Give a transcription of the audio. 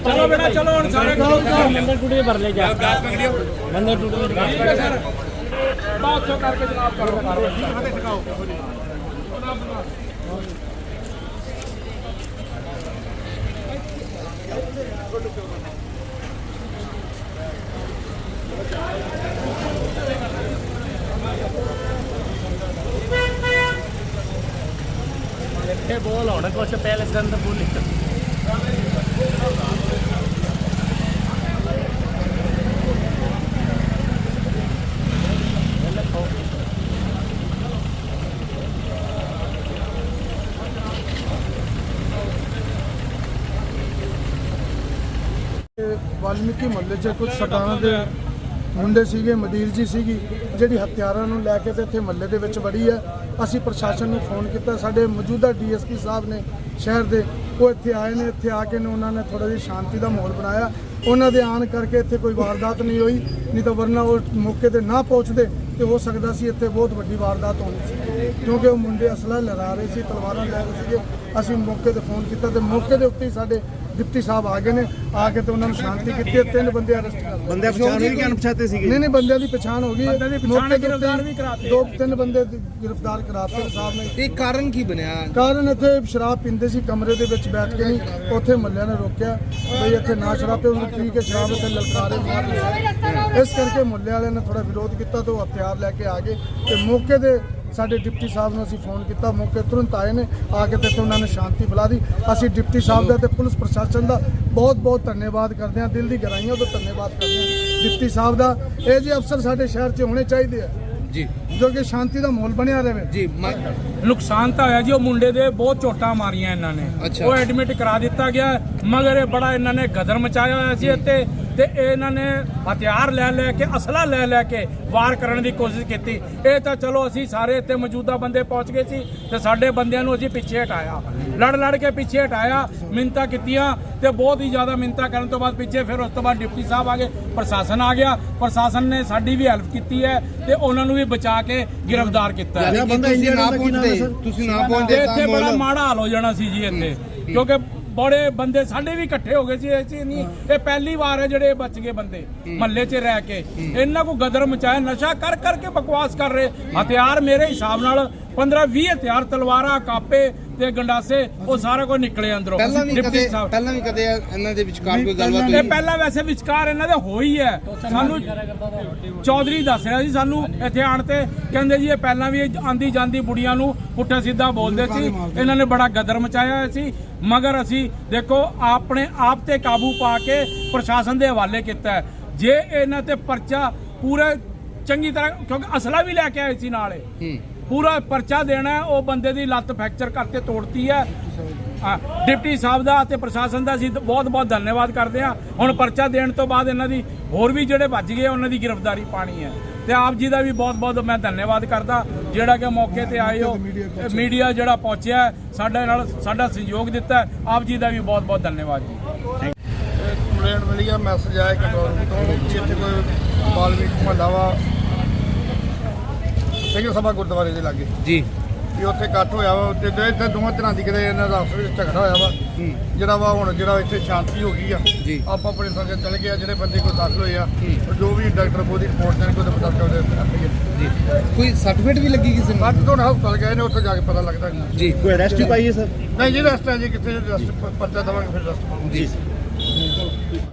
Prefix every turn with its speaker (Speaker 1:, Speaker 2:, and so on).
Speaker 1: ਚਲੋ ਬੇਟਾ ਚਲੋ ਹੁਣ ਸਾਰੇ ਮੰਦਰ ਟੁੱਟੇ ਭਰ ਲੈ ਜਾ। ਗਾਸ ਮੰਗ ਲਿਓ ਮੰਦਰ ਟੁੱਟੇ ਠੀਕ ਹੈ ਸਰ। ਬਾਤ ਚੋ ਕਰਕੇ ਜਨਾਬ ਕਰੋ ਕਾਰਵਾਈ ਇੱਥੇ ਬੋਲ ਹੁਣ ਕੁਛ ਪਹਿਲੇ ਸੰਦ ਬੋਲ
Speaker 2: ਵਾਲਮੀਕੀ ਮੁਹੱਲੇ 'ਚ ਕੁਝ ਸਰਦਾਰਾਂ ਦੇ ਮੁੰਡੇ ਸੀਗੇ, ਮਦੀਰ ਜੀ ਸੀਗੀ, ਜਿਹੜੀ ਹਥਿਆਰਾਂ ਨੂੰ ਲੈ ਕੇ ਤੇ ਇੱਥੇ ਮੁਹੱਲੇ ਦੇ ਵਿੱਚ ਵੜੀ ਹੈ। ਅਸੀਂ ਪ੍ਰਸ਼ਾਸਨ ਨੂੰ ਫੋਨ ਕੀਤਾ, ਸਾਡੇ ਮੌਜੂਦਾ ਡੀਐਸਪੀ ਸਾਹਿਬ ਨੇ ਸ਼ਹਿਰ ਦੇ ਉਹ ਇੱਥੇ ਆਏ ਨੇ ਇੱਥੇ ਆ ਕੇ ਨੇ ਉਹਨਾਂ ਨੇ ਥੋੜਾ ਜਿਹਾ ਸ਼ਾਂਤੀ ਦਾ ਮਾਹੌਲ ਬਣਾਇਆ। ਉਹਨਾਂ ਦੇ ਆਣ ਕਰਕੇ ਇੱਥੇ ਕੋਈ ਵਾਰਦਾਤ ਨਹੀਂ ਹੋਈ ਨਹੀਂ ਤਾਂ ਵਰਨਾ ਉਹ ਮੌਕੇ ਤੇ ਨਾ ਪਹੁੰਚਦੇ ਤੇ ਹੋ ਸਕਦਾ ਸੀ ਇੱਥੇ ਬਹੁਤ ਵੱਡੀ ਵਾਰਦਾਤ ਹੋਣੀ ਸੀ। ਕਿਉਂਕਿ ਉਹ ਮੁੰਡੇ ਅਸਲਾ ਲਹਿਰਾ ਰਹੇ ਸੀ ਤਲਵਾਰਾਂ ਲੈ ਰਹੇ ਸੀਗੇ। ਅਸੀਂ ਮੌਕੇ ਤੇ ਫੋਨ ਕੀਤਾ ਤੇ ਮੌਕੇ ਦੇ ਉੱਤੇ ਹੀ ਸਾਡੇ ਡਿਪਟੀ ਸਾਹਿਬ ਆ ਗਏ ਨੇ ਆ ਕੇ ਤੇ ਉਹਨਾਂ ਨੂੰ ਸ਼ਾਂਤੀ ਕੀਤੀ। ਤਿੰਨ ਬੰਦੇ ਅਰੈਸਟ ਕਰ ਲਏ।
Speaker 3: ਬੰਦੇ ਪਛਾਣ ਹੋਈ ਕਿ ਅਣਪਛਾਤੇ ਸੀਗੇ?
Speaker 2: ਨਹੀਂ ਨਹੀਂ ਬੰਦਿਆਂ ਦੀ ਪਛਾਣ ਹੋ ਗਈ। ਹੈ।
Speaker 1: ਬੰਦਿਆਂ ਦੀ ਪਛਾਣ
Speaker 2: ਮੌਕੇ ਦੇ ਉੱਤੇ
Speaker 1: ਗ੍ਰਿਫਤਾਰ ਵੀ ਕਰਾਤੇ।
Speaker 2: ਦੋ ਤਿੰਨ ਬੰਦੇ ਗ੍ਰਿਫਤਾਰ ਕਰਾਤੇ ਸਾਹਿਬ ਨੇ।
Speaker 3: ਇਹ ਕਾਰਨ ਕੀ ਬਣਿਆ?
Speaker 2: ਕਾਰਨ ਇੱਥੇ ਸ਼ਰਾਬ ਪੀਂਦੇ ਸੀ ਕਮਰੇ ਦੇ ਵਿੱਚ। ਬੈਠ ਕੇ ਨਹੀਂ ਉੱਥੇ ਮੱਲਿਆਂ ਨੇ ਰੋਕਿਆ ਬਈ ਇੱਥੇ ਨਾ ਸ਼ਰਾਬ ਪੀਓ ਪੀ ਕੇ ਸ਼ਰਾਬ ਇੱਥੇ ਲਲਕਾਰੇ ਮਾਰ ਰਹੇ ਇਸ ਕਰਕੇ ਮੁੱਲੇ ਵਾਲਿਆਂ ਨੇ ਥੋੜਾ ਵਿਰੋਧ ਕੀਤਾ ਤੇ ਉਹ ਹਥਿਆਰ ਲੈ ਕੇ ਆ ਗਏ ਤੇ ਮੌਕੇ ਦੇ ਸਾਡੇ ਡਿਪਟੀ ਸਾਹਿਬ ਨੂੰ ਅਸੀਂ ਫੋਨ ਕੀਤਾ, ਮੌਕੇ ਤੁਰੰਤ ਆਏ ਨੇ, ਆ ਕੇ ਤੇ ਉਹਨਾਂ ਨੇ ਸ਼ਾਂਤੀ ਬੁਲਾ ਦੀ ਅਸੀਂ ਡਿਪਟੀ ਸਾਹਿਬ ਦਾ ਤੇ ਪੁਲਿਸ ਪ੍ਰਸ਼ਾਸਨ ਦਾ ਬਹੁਤ ਬਹੁਤ ਧੰਨਵਾਦ ਕਰਦੇ ਹਾਂ, ਦਿਲ ਦੀ ਗਹਿਰਾਈਆਂ ਤੋਂ ਧੰਨਵਾਦ ਕਰਦੇ ਹਾਂ। ਡਿਪਟੀ ਸਾਹਿਬ ਦਾ, ਇਹ ਜੇ ਅਫਸਰ ਸਾਡੇ ਸ਼ਹਿਰ 'ਚ ਹੋਣੇ ਚਾਹੀਦੇ ਆ।
Speaker 3: ਜੀ।
Speaker 2: ਜੋ ਕਿ ਸ਼ਾਂਤੀ ਦਾ ਮਾਹੌਲ ਬਣਿਆ ਰਹੇ।
Speaker 3: ਜੀ
Speaker 1: ਨੁਕਸਾਨ ਤਾਂ ਹੋਇਆ ਜੀ ਉਹ ਮੁੰਡੇ ਦੇ ਬਹੁਤ ਚੋਟਾਂ ਮਾਰੀਆਂ ਇਹਨਾਂ ਨੇ। ਉਹ ਐਡਮਿਟ ਕਰਾ ਦਿੱਤਾ ਗਿਆ ਮਗਰ ਇਹ ਬੜਾ ਇਹਨਾਂ ਨੇ ਗਦਰ ਮਚਾਇਆ ਹੋਇਆ ਸੀ ਇੱਥੇ। ਤੇ ਇਹਨਾਂ ਨੇ ਹਥਿਆਰ ਲੈ ਲੈ ਕੇ ਅਸਲਾ ਲੈ ਲੈ ਕੇ ਵਾਰ ਕਰਨ ਦੀ ਕੋਸ਼ਿਸ਼ ਕੀਤੀ। ਇਹ ਤਾਂ ਚਲੋ ਅਸੀਂ ਸਾਰੇ ਇੱਥੇ ਮੌਜੂਦਾ ਬੰਦੇ ਪਹੁੰਚ ਗਏ ਸੀ ਤੇ ਸਾਡੇ ਬੰਦਿਆਂ ਨੂੰ ਅਸੀਂ ਪਿੱਛੇ ਹਟਾਇਆ। ਲੜ ਲੜ ਕੇ ਪਿੱਛੇ ਹਟਾਇਆ ਮਿੰਤਾ ਕੀਤੀਆਂ ਤੇ ਬਹੁਤ ਹੀ ਜ਼ਿਆਦਾ ਮਿੰਤਾ ਕਰਨ ਤੋਂ ਬਾਅਦ ਪਿੱਛੇ ਫਿਰ ਉਸ ਤੋਂ ਬਾਅਦ ਡਿਪਟੀ ਸਾਹਿਬ ਆ ਗਏ ਪ੍ਰਸ਼ਾਸਨ ਆ ਗਿਆ। ਪ੍ਰਸ਼ਾਸਨ ਨੇ ਸਾਡੀ ਵੀ ਹੈਲਪ ਕੀਤੀ ਹੈ ਤੇ ਉਹਨਾਂ ਨੂੰ ਵੀ ਬਚਾ ਕੇ ਗ੍ਰਿਫਤਾਰ ਕੀਤਾ ਹੈ।
Speaker 3: ਤੁਸੀਂ ਨਾ ਪਹੁੰਚਦੇ ਤੁਸੀਂ ਨਾ ਪਹੁੰਚਦੇ
Speaker 1: ਤੇ
Speaker 3: ਤਾਂ
Speaker 1: ਇੱਥੇ ਬੜਾ ਮਾੜਾ ਹਾਲ ਹੋ ਜਾਣਾ ਸੀ ਜੀ ਇੱਥੇ ਕਿਉਂਕਿ ਬੜੇ ਬੰਦੇ ਸਾਡੇ ਵੀ ਇਕੱਠੇ ਹੋ ਗਏ ਸੀ ਇਹ ਚੀਜ਼ ਨਹੀਂ ਇਹ ਪਹਿਲੀ ਵਾਰ ਹੈ ਜਿਹੜੇ ਬਚ ਗਏ ਬੰਦੇ ਮਹੱਲੇ 'ਚ ਰਹਿ ਕੇ। ਇਹਨਾਂ ਕੋ ਗਦਰ ਮਚਾਇਆ ਨਸ਼ਾ ਕਰ ਕਰਕੇ ਬਕਵਾਸ ਕਰ ਰਹੇ। ਹਥਿਆਰ ਮੇਰੇ ਹਿਸਾਬ ਨਾਲ 15 20 ਹਥਿਆਰ ਤਲਵਾਰਾਂ ਕਾਪੇ ਤੇ ਗੰਡਾਸੇ ਉਹ ਸਾਰਾ ਕੁਝ ਨਿਕਲੇ ਅੰਦਰੋਂ।
Speaker 3: ਪਹਿਲਾਂ ਵੀ
Speaker 1: ਡਿਪਟੀ
Speaker 3: ਕਦੇ
Speaker 1: ਸਾਹਿਬ।
Speaker 3: ਪਹਿਲਾਂ ਵੀ ਕਦੇ ਇਹਨਾਂ ਦੇ ਵਿਚਕਾਰ ਕੋਈ ਗੱਲਬਾਤ
Speaker 1: ਇਹ
Speaker 3: ਹੋਈ?
Speaker 1: ਪਹਿਲਾਂ ਵੈਸੇ ਵਿਚਕਾਰ ਇਹਨਾਂ ਦੇ ਹੋਈ ਹੈ। ਸਾਨੂੰ ਚੌਧਰੀ ਦੱਸ ਰਿਹਾ ਸੀ ਸਾਨੂੰ ਇੱਥੇ ਆਣ ਤੇ। ਕਹਿੰਦੇ ਜੀ ਇਹ ਪਹਿਲਾਂ ਵੀ ਆਂਦੀ ਜਾਂਦੀ ਬੁੜੀਆਂ ਨੂੰ ਪੁੱਠਾ ਸਿੱਧਾ ਬੋਲਦੇ ਸੀ। ਇਹਨਾਂ ਨੇ ਬੜਾ ਗਦਰ ਮਚਾਇਆ ਹੋਇਆ ਸੀ। ਮਗਰ ਅਸੀਂ ਦੇਖੋ ਆਪਣੇ ਆਪ ਤੇ ਕਾਬੂ ਪਾ ਕੇ ਪ੍ਰਸ਼ਾਸਨ ਦੇ ਹਵਾਲੇ ਕੀਤਾ ਹੈ। ਜੇ ਇਹਨਾਂ ਤੇ ਪਰਚਾ ਪੂਰੇ ਚੰਗੀ ਤਰ੍ਹਾਂ ਕਿਉਂਕਿ ਅਸਲਾ ਵੀ ਲੈ ਕੇ ਆਏ ਸੀ ਨਾਲੇ
Speaker 3: ਹੂੰ।
Speaker 1: ਪੂਰਾ ਪਰਚਾ ਦੇਣਾ ਉਹ ਬੰਦੇ ਦੀ ਲੱਤ ਫ੍ਰੈਕਚਰ ਕਰਕੇ ਤੋੜਤੀ ਹੈ। ਹਾਂ, ਡਿਪਟੀ ਸਾਹਿਬ ਦਾ ਤੇ ਪ੍ਰਸ਼ਾਸਨ ਦਾ ਅਸੀਂ ਬਹੁਤ ਬਹੁਤ ਧੰਨਵਾਦ ਕਰਦੇ ਹਾਂ। ਹੁਣ ਪਰਚਾ ਦੇਣ ਤੋਂ ਬਾਅਦ ਇਹਨਾਂ ਦੀ ਹੋਰ ਵੀ ਜਿਹੜੇ ਭੱਜ ਗਏ ਉਹਨਾਂ ਦੀ ਗ੍ਰਿਫਤਾਰੀ ਪਾਣੀ ਹੈ। ਤੇ ਆਪ ਜੀ ਦਾ ਵੀ ਬਹੁਤ ਬਹੁਤ ਮੈਂ ਧੰਨਵਾਦ ਕਰਦਾ ਜਿਹੜਾ ਕਿ ਮੌਕੇ ਤੇ ਆਏ ਹੋ ਮੀਡੀਆ ਜਿਹੜਾ ਪਹੁੰਚਿਆ ਸਾਡੇ ਨਾਲ ਸਾਡਾ ਸਹਿਯੋਗ ਦਿੱਤਾ ਆਪ ਜੀ ਦਾ ਵੀ ਬਹੁਤ ਬਹੁਤ ਧੰਨਵਾਦ ਜੀ।
Speaker 2: ਕੰਪਲੇਂਟ ਮਿਲੀ ਆ ਮੈਸੇਜ ਆਇਆ ਕੰਟਰੋਲ ਤੋਂ ਕਿ ਕੋਈ ਬਾਲਮੀਕ ਮਹੱਲਾ ਵਾ ਸਿੰਘ ਸਭਾ ਗੁਰਦੁਆਰੇ ਦੇ ਲਾਗੇ।
Speaker 3: ਜੀ।
Speaker 2: ਵੀ ਉੱਥੇ ਇਕੱਠ ਹੋਇਆ ਵਾ ਤੇ ਦੋ- ਇੱਥੇ ਦੋਵਾਂ ਤਰ੍ਹਾਂ ਦੀ ਕਿਤੇ ਇਹਨਾਂ ਦਾ ਆਪਸ ਵਿੱਚ ਝਗੜਾ ਹੋਇਆ ਵਾ।
Speaker 3: ਹੂੰ
Speaker 2: ਜਿਹੜਾ ਵਾ ਹੁਣ ਜਿਹੜਾ ਇੱਥੇ ਸ਼ਾਂਤੀ ਹੋ ਗਈ ਆ।
Speaker 3: ਜੀ।
Speaker 2: ਆਪਾਂ ਆਪਣੇ ਸੰਗਤ ਚਲੇ ਗਏ ਆ ਜਿਹੜੇ ਬੰਦੇ ਕੋਈ ਦਾਖਲ ਹੋਏ ਆ ਉਹ ਜੋ ਵੀ ਡਾਕਟਰ ਬੋਦੀ ਰਿਪੋਰਟ ਦੇਣ ਕੋਈ ਪਤਾ ਕਰਦੇ
Speaker 3: ਜੀ। ਕੋਈ ਸਰਟੀਫਿਕੇਟ ਵੀ ਲੱਗੀ ਕਿਸੇ ਨੂੰ?
Speaker 2: ਸੱਤ ਤੋਂ ਹਸਪਤਾਲ ਗਏ ਨੇ ਉੱਥੇ ਜਾ ਕੇ ਪਤਾ ਲੱਗਦਾ।
Speaker 3: ਜੀ। ਕੋਈ ਅਰੈਸਟ ਪਾਈ ਹੈ ਸਰ?
Speaker 2: ਨਹੀਂ ਜੀ ਰਸਤਾ ਜੀ ਕਿੱਥੇ ਰਸਤ ਪਰਚਾ ਦਵਾਂਗੇ ਫਿਰ ਰਸਤ
Speaker 3: ਜੀ।